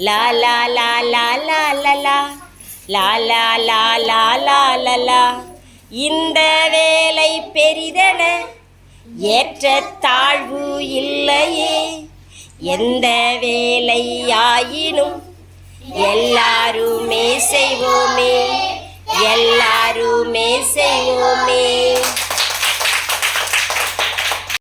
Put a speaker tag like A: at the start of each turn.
A: லா லா லா லா லா லா லா லா லா லா லா லா லா லா இந்த வேலை பெரிதென ஏற்ற தாழ்வு இல்லையே. எந்த வேலையாயினும் எல்லாருமே செய்வோமே. எல்லாருமே செய்வோமே.